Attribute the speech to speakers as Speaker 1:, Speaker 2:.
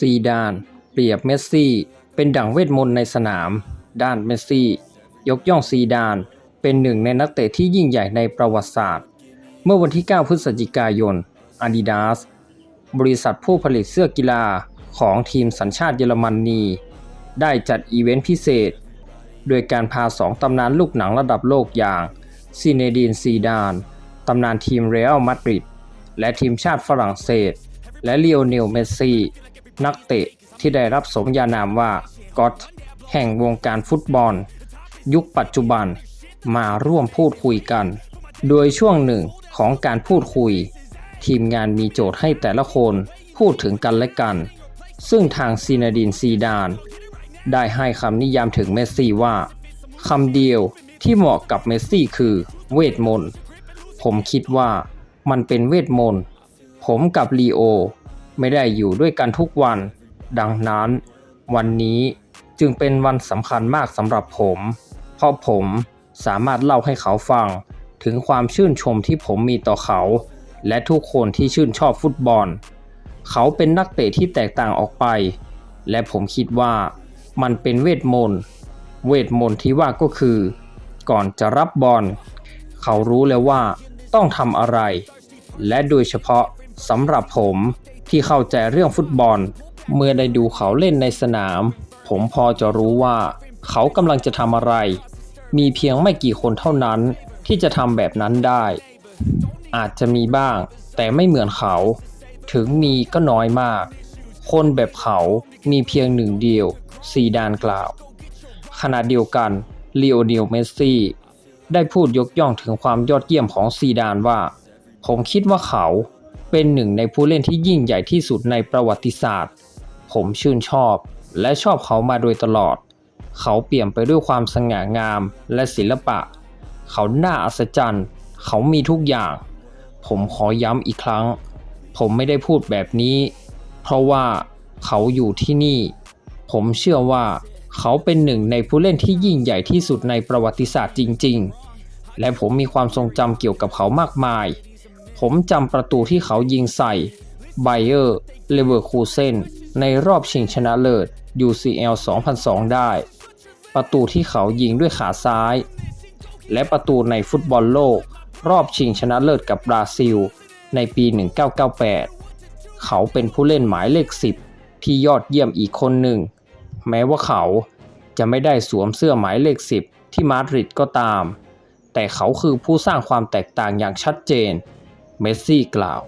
Speaker 1: ซีดาน เปรียบเมสซี่ เป็นดั่งเวทมนต์ในสนาม ด้านเมสซี่ ยกย่องซีดาน เป็นหนึ่งในนักเตะที่ยิ่งใหญ่ในประวัติศาสตร์ เมื่อวันที่ 9 พฤศจิกายน Adidas บริษัทผู้ผลิตเสื้อกีฬาของทีมสัญชาติเยอรมนนี ได้จัดอีเวนต์พิเศษ โดยการพาสองตำนานลูกหนังระดับโลกอย่างซีเนดีนซีดาน ตำนานทีมเรอัลมาดริดและทีมชาติฝรั่งเศส และลีโอเนลเมสซี่ นักเตะที่ได้รับสมญานามว่าก็อตแห่งวงการฟุตบอล ยุคปัจจุบันมาร่วมพูดคุยกัน โดยช่วงหนึ่งของการพูดคุย ทีมงานมีโจทย์ให้แต่ละคนพูดถึงกันและกัน ซึ่งทางซีนาดินซีดาน ได้ให้คำนิยามถึงเมสซี่ว่าคำเดียวที่เหมาะกับเมสซี่คือเวทมนต์ ผมคิดว่ามันเป็นเวทมนต์ ผมกับลีโอ ไม่ได้อยู่ด้วยกันทุกวัน ดังนั้น วันนี้จึงเป็นวันสำคัญมากสำหรับผม เพราะผมสามารถเล่าให้เขาฟัง ถึงความชื่นชมที่ผมมีต่อเขา และทุกคนที่ชื่นชอบฟุตบอล เขาเป็นนักเตะที่แตกต่างออกไป และผมคิดว่ามันเป็นเวทมนต์ เวทมนต์ที่ว่าก็คือ ก่อนจะรับบอล เขารู้แล้วว่าต้องทำอะไร และโดยเฉพาะสำหรับผม ที่เข้าใจเรื่องฟุตบอล เมื่อได้ดูเขาเล่นในสนาม ผมพอจะรู้ว่าเขากำลังจะทำอะไร มีเพียงไม่กี่คนเท่านั้นที่จะทำแบบนั้นได้ อาจจะมีบ้าง แต่ไม่เหมือนเขา ถึงมีก็น้อยมาก คนแบบเขามีเพียงหนึ่งเดียวซีดานกล่าว ขณะเดียวกันลีโอเนลเมสซี่ได้พูดยกย่องถึงความยอดเยี่ยมของซีดานว่า ผมคิดว่าเขา เป็นหนึ่งในผู้เล่นที่ยิ่งใหญ่ที่สุดในประวัติศาสตร์ ผมชื่นชอบ และชอบเขามาโดยตลอด เขาเปี่ยมไปด้วยความสง่างามและศิลปะ เขาน่าอัศจรรย์ เขามีทุกอย่าง ผมขอย้ำอีกครั้ง ผมไม่ได้พูดแบบนี้ เพราะว่าเขาอยู่ที่นี่ ผมเชื่อว่าเขาเป็นหนึ่งในผู้เล่นที่ยิ่งใหญ่ที่สุดในประวัติศาสตร์จริง ๆ และผมมีความทรงจำเกี่ยวกับเขามากมาย ผมจำประตูที่เขายิงใส่ไบเออร์เลเวอร์คูเซนในรอบชิงชนะเลิศ UCL 2002 ได้ ประตูที่เขายิงด้วยขาซ้าย และประตูในฟุตบอลโลก รอบชิงชนะเลิศกับบราซิล ในปี 1998 เขาเป็นผู้เล่นหมายเลข 10 ที่ยอดเยี่ยมอีกคนหนึ่ง แม้ว่าเขาจะไม่ได้สวมเสื้อหมายเลข 10 ที่มาดริดก็ตาม แต่เขาคือผู้สร้างความแตกต่างอย่างชัดเจน เมสซี่กล่าว